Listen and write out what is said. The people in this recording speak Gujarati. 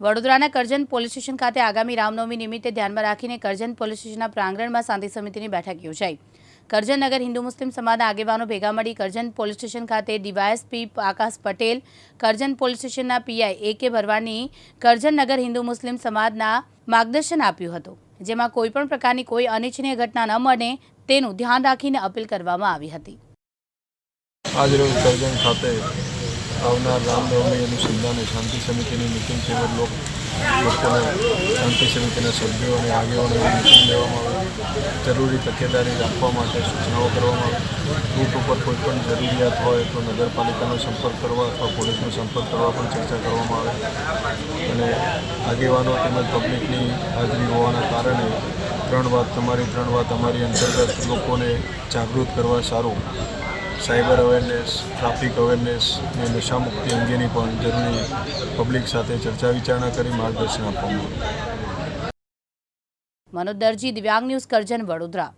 વડોદરાના કરજણ પોલીસ સ્ટેશન ખાતે આગામી રામનવમી નિમિત્તે ધ્યાનમાં રાખીને કરજણ પોલીસ સ્ટેશનના પ્રાંગણમાં શાંતિ સમિતિની બેઠક યોજાઈ. કરજણ હિન્દુ મુસ્લિમ સમાજના આગેવાનો ભેગા મળી કરજણ પોલીસ સ્ટેશન ખાતે ડીવાયએસપી આકાશ પટેલ, કરજણ પોલીસ સ્ટેશનના પીઆઈ એ કે ભરવાની કરજણ હિન્દુ મુસ્લિમ સમાજના માર્ગદર્શન આપ્યું હતું, જેમાં કોઈપણ પ્રકારની કોઈ અનિચ્છનીય ઘટના ન બને તેનું ધ્યાન રાખીને અપીલ કરવામાં આવી હતી. આજરોજ કરજણ ખાતે આવનાર રામનવમી અનુસંધાને શાંતિ સમિતિની મિટિંગ તેમજ લોક લોકોને શાંતિ સમિતિના સભ્યો અને આગેવાનોની મિટિંગ લેવામાં આવે. જરૂરી તકેદારી રાખવા માટે સૂચનાઓ કરવામાં આવે. રૂટ ઉપર કોઈપણ જરૂરિયાત હોય તો નગરપાલિકાનો સંપર્ક કરવા અથવા પોલીસનો સંપર્ક કરવા પણ ચર્ચા કરવામાં આવે. અને આગેવાનો તેમજ પબ્લિકની હાજરી હોવાના કારણે ત્રણ વાત તમારી, ત્રણ વાત અમારી અંતર્ગત લોકોને જાગૃત કરવા સારું. સાયબર અવેરનેસ, ટ્રાફિક અવેરનેસ અને નશામુક્તિ અંગેની પણ જરૂરી પબ્લિક સાથે ચર્ચા વિચારણા કરી માર્ગદર્શન આપવામાં આવ્યું. મનોજ દરજી, દિવ્યાંગ ન્યૂઝ કરજણ, વડોદરા.